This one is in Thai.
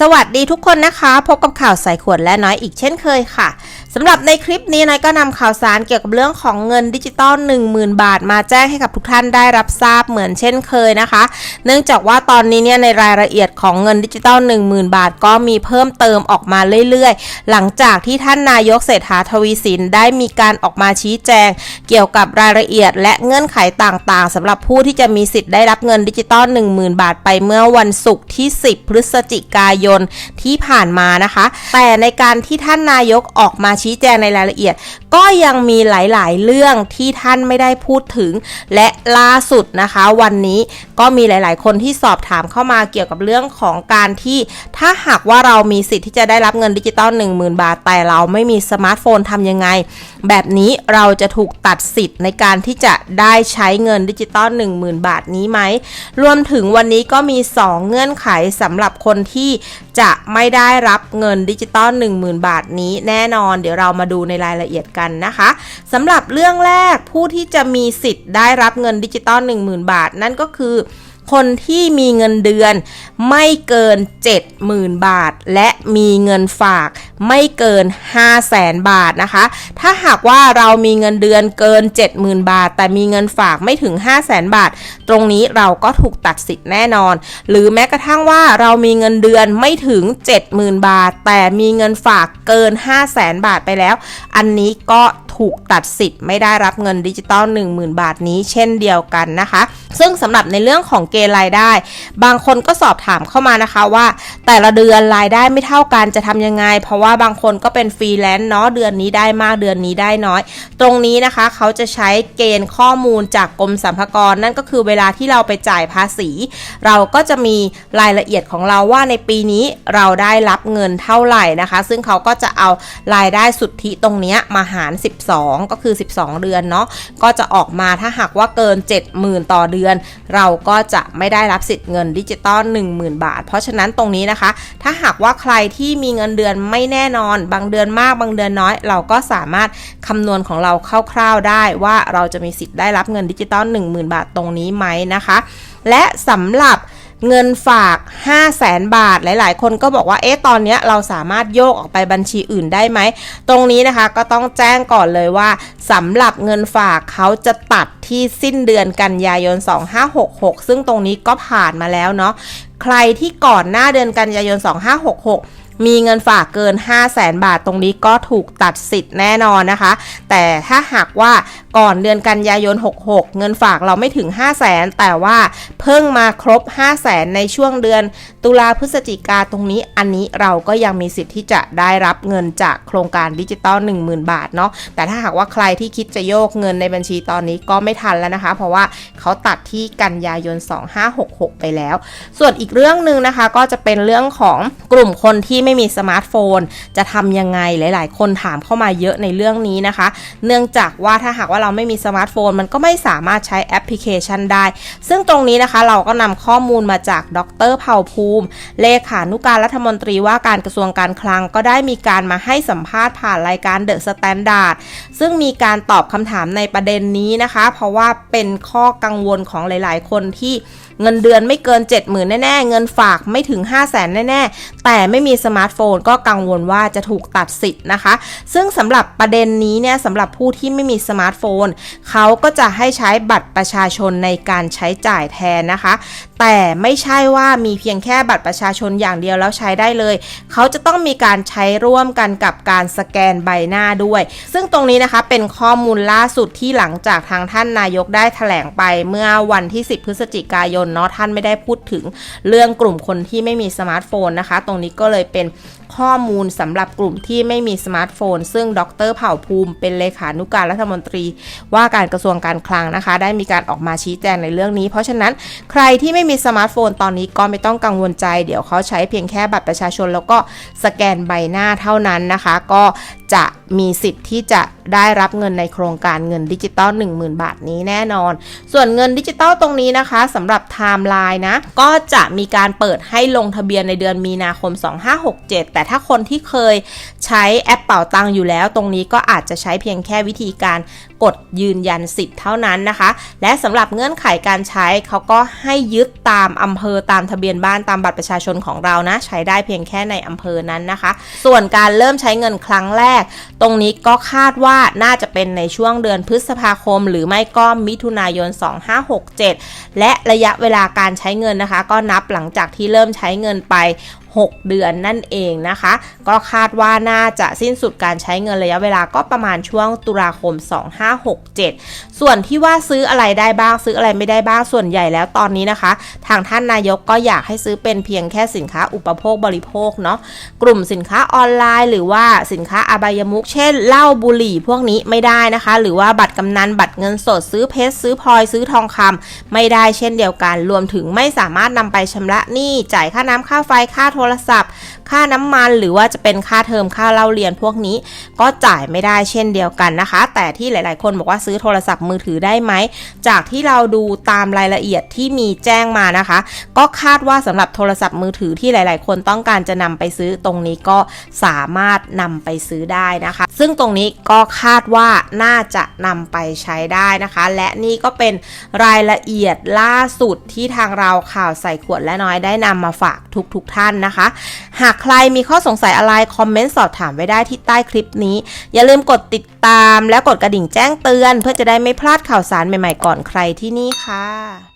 สวัสดีทุกคนนะคะ พบกับข่าวใส่ขวดและน้อยอีกเช่นเคยค่ะสำหรับในคลิปนี้น้อยก็นำข่าวสารเกี่ยวกับเรื่องของเงินดิจิตอล10,000 บาท มาแจ้งให้กับทุกท่านได้รับทราบเหมือนเช่นเคยนะคะ เนื่องจากว่าตอนนี้เนี่ยในรายละเอียดของเงินดิจิตอล10,000 บาท ก็มีเพิ่มเติมออกมาเรื่อยๆ หลังจากที่ท่านนายกเศรษฐาทวีสินได้มีการออกมาชี้แจง เกี่ยวกับรายละเอียด และเงื่อนไขต่างๆสำหรับผู้ที่จะมีสิทธิ์ได้รับเงินดิจิตอล10,000 บาท ไปเมื่อวันศุกร์ที่ 10 พฤศจิกายนที่ผ่านมานะคะ แต่ในการที่ท่านนายกออกมาชี้แจงในรายละเอียด ก็ยังมีหลายๆ เรื่องที่ท่านไม่ได้พูดถึง และล่าสุดนะคะ วันนี้ก็มีหลาย ๆ คนที่สอบถามเข้ามาเกี่ยวกับเรื่องของการที่ ถ้าหากว่าเรามีสิทธิ์ที่จะได้รับเงินดิจิตอล10,000 บาท แต่เราไม่มีสมาร์ทโฟนทำยังไง แบบนี้เราจะถูกตัดสิทธิ์ในการที่จะได้ใช้เงินดิจิตอล10,000 บาทนี้ไหมรวมถึงวันนี้ก็มี 2 เงื่อนไขสำหรับคนที่จะไม่ได้รับเงินดิจิตอล10,000 บาทนี้แน่นอน เดี๋ยวเรามาดูในรายละเอียดกันนะคะสำหรับเรื่องแรกผู้ที่จะมีสิทธิ์ได้รับเงินดิจิตอล10,000 บาท นั่นก็คือ คนที่มีเงินเดือนไม่เกิน 70,000 บาท และมีเงินฝากไม่เกิน 500,000บาทนะคะ ถ้าหากว่าเรามีเงินเดือนเกิน 70,000 บาท แต่มีเงินฝากไม่ถึง 500,000บาท ตรงนี้เราก็ถูกตัดสิทธิ์แน่นอน หรือแม้กระทั่งว่าเรามีเงินเดือนไม่ถึง 70,000 บาท แต่มีเงินฝากเกิน 500,000บาทไปแล้ว อันนี้ก็ถูกตัดสิทธิ์ไม่ได้รับเงินดิจิตอล10,000 บาทนี้เช่นเดียวกันนะคะ ซึ่งสำหรับในเรื่องของเกณฑ์รายได้ บางคนก็สอบถามเข้ามานะคะว่า แต่ละเดือนรายได้ไม่เท่ากันจะทำยังไง เพราะว่าบางคนก็เป็นฟรีแลนซ์เนาะเดือนนี้ได้มากเดือนนี้ได้น้อย ตรงนี้นะคะเขาจะใช้เกณฑ์ข้อมูลจากกรมสรรพากร นั่นก็คือเวลาที่เราไปจ่ายภาษี เราก็จะมีรายละเอียดของเราว่าในปีนี้เราได้รับเงินเท่าไหร่นะคะ ซึ่งเขาก็จะเอารายได้สุทธิตรงนี้มาหาร 12 ก็คือ 12 เดือนเนาะก็จะออกมาถ้าหากว่าเกิน 70,000 ต่อเดือนเราก็จะไม่ได้รับสิทธิ์เงินดิจิตอล10,000 บาท เพราะฉะนั้นตรงนี้นะคะ ถ้าหากว่าใครที่มีเงินเดือนไม่แน่นอน บางเดือนมากบางเดือนน้อย เราก็สามารถคำนวณของเราคร่าวๆได้ว่าเราจะมีสิทธิ์ได้รับเงินดิจิตอล10,000 บาทตรงนี้ไหมนะคะ และสำหรับ เงินฝาก 5 0 0แสนบาท หลายๆ คนก็บอกว่า เอ๊ะ ตอนนี้เราสามารถโยกออกไปบัญชีอื่นได้ไหม ตรงนี้นะคะก็ต้องแจ้งก่อนเลยว่าสำหรับเงินฝากเขาจะตัดที่สิ้นเดือนกันยายน 2566 ซึ่งตรงนี้ก็ผ่านมาแล้วเนาะ ใครที่ก่อนหน้าเดือนกันยายน 2566 มีเงินฝากเกิน 5 0 0แสนบาทตรงนี้ก็ถูกตัดสิทธิ์แน่นอนนะคะ แต่ถ้าหากว่าก่อนเดือนกันยายน 66 เงินฝากเราไม่ถึง 5 0 0แสนแต่ว่าเพิ่งมาครบ 5 0 0แสนในช่วงเดือน ตุลาพฤศจิกาตรงนี้อันนี้เราก็ยังมีสิทธิ์ที่จะได้รับเงินจากโครงการดิจิตอล10,000 บาทเนาะแต่ถ้าหากว่าใครที่คิดจะโยกเงินในบัญชีตอนนี้ก็ไม่ทันแล้วนะคะ เพราะว่าเขาตัดที่กันยายน 2566 ไปแล้ว ส่วนอีกเรื่องหนึ่งนะคะ ก็จะเป็นเรื่องของกลุ่มคนที่ไม่มีสมาร์ทโฟน จะทำยังไงหลาย ๆ คนถามเข้ามาเยอะในเรื่องนี้นะคะ เนื่องจากว่าถ้าหากว่าเราไม่มีสมาร์ทโฟน มันก็ไม่สามารถใช้แอปพลิเคชันได้ ซึ่งตรงนี้นะคะเราก็นำข้อมูลมาจากดรเผ่าภูมิ เลขานุการรัฐมนตรีว่าการกระทรวงการคลังก็ได้มีการมาให้สัมภาษณ์ผ่านรายการเดอะสแตนดาร์ดซึ่งมีการตอบคำถามในประเด็นนี้นะคะ เพราะว่าเป็นข้อกังวลของหลาย ๆ คนที่เงินเดือนไม่เกิน 70,000 แน่ ๆ เงินฝากไม่ถึง 5 0 0 0 0 0 แน่ ๆ แต่ไม่มีสมาร์ทโฟนก็กังวลว่าจะถูกตัดสิทธิ์นะคะ ซึ่งสำหรับประเด็นนี้เนี่ยสำหรับผู้ที่ไม่มีสมาร์ทโฟนเขาก็จะให้ใช้บัตรประชาชนในการใช้จ่ายแทนนะคะ แต่ไม่ใช่ว่ามีเพียงแค่บัตรประชาชนอย่างเดียวแล้วใช้ได้เลย เขาจะต้องมีการใช้ร่วมกันกับการสแกนใบหน้าด้วย ซึ่งตรงนี้นะคะเป็นข้อมูลล่าสุดที่หลังจากทางท่านนายกได้แถลงไปเมื่อวันที่ 10 พฤศจิกายนเนาะท่านไม่ได้พูดถึงเรื่องกลุ่มคนที่ไม่มีสมาร์ทโฟนนะคะ ตรงนี้ก็เลยเป็นข้อมูลสำหรับกลุ่มที่ไม่มีสมาร์ทโฟน ซึ่งดรเผ่าภูมิ เป็นเลขานุการรัฐมนตรี ว่าการกระทรวงการคลังนะคะ ได้มีการออกมาชี้แจงในเรื่องนี้ เพราะฉะนั้นใครที่ไม่มีสมาร์ทโฟนตอนนี้ก็ไม่ต้องกังวลใจ เดี๋ยวเขาใช้เพียงแค่บัตรประชาชน แล้วก็สแกนใบหน้าเท่านั้นนะคะ ก็ จะมีสิทธิ์ที่จะได้รับเงินในโครงการเงินดิจิตอล10,000 บาทนี้แน่นอน ส่วนเงินดิจิตอลตรงนี้นะคะสำหรับไทม์ไลน์นะ ก็จะมีการเปิดให้ลงทะเบียนในเดือนมีนาคม 2567 แต่ถ้าคนที่เคย ช้ช้แอปเป่าตังอยู่แล้ว ตรงนี้ก็อาจจะใช้เพียงแค่วิธีการกดยืนยันสิทธิ์เท่านั้นนะคะ และสำหรับเงื่อนไขการใช้เขาก็ให้ยึดตามอำเภอตามทะเบียนบ้านตามบัตรประชาชนของเรานะ ใช้ได้เพียงแค่ในอำเภอนั้นนะคะ ส่วนการเริ่มใช้เงินครั้งแรก ตรงนี้ก็คาดว่าน่าจะเป็นในช่วงเดือนพฤษภาคม หรือไม่ก็มิถุนายน 2567 และระยะเวลาการใช้เงินนะคะ ก็นับหลังจากที่เริ่มใช้เงินไป 6 เดือนนั่นเองนะคะ ก็คาดว่าน่าจะสิ้นสุดการใช้เงินระยะเวลาก็ประมาณช่วงตุลาคม 2567 ส่วนที่ว่าซื้ออะไรได้บ้างซื้ออะไรไม่ได้บ้างส่วนใหญ่แล้วตอนนี้นะคะ ทางท่านนายกก็อยากให้ซื้อเป็นเพียงแค่สินค้าอุปโภคบริโภคเนาะกลุ่มสินค้าออนไลน์ หรือว่าสินค้าอบายมุกเช่นเหล้าบุหรี่พวกนี้ไม่ได้นะคะ หรือว่าบัตรกำนันบัตรเงินสดซื้อเพชรซื้อพลอยซื้อทองคำไม่ได้เช่นเดียวกัน รวมถึงไม่สามารถนำไปชำระหนี้จ่ายค่าน้ำค่าไฟค่าโทรศัพท์ ค่าน้ำมันหรือว่าจะเป็นค่าเทอมค่าเล่าเรียนพวกนี้ ก็จ่ายไม่ได้เช่นเดียวกันนะคะ แต่ที่หลาย ๆ คนบอกว่าซื้อโทรศัพท์มือถือได้ไหม จากที่เราดูตามรายละเอียดที่มีแจ้งมานะคะ ก็คาดว่าสำหรับโทรศัพท์มือถือที่หลาย ๆ คนต้องการจะนำไปซื้อตรงนี้ก็สามารถนำไปซื้อได้นะคะซึ่งตรงนี้ก็คาดว่าน่าจะนำไปใช้ได้นะคะ และนี่ก็เป็นรายละเอียดล่าสุดที่ทางเราข่าวใส่ขวดและน้อยได้นำมาฝากทุกๆท่านนะคะ หากใครมีข้อสงสัยอะไร คอมเมนต์สอบถามไว้ได้ที่ใต้คลิปนี้ อย่าลืมกดติดตามและกดกระดิ่งแจ้งเตือน เพื่อจะได้ไม่พลาดข่าวสารใหม่ๆก่อนใครที่นี่ค่ะ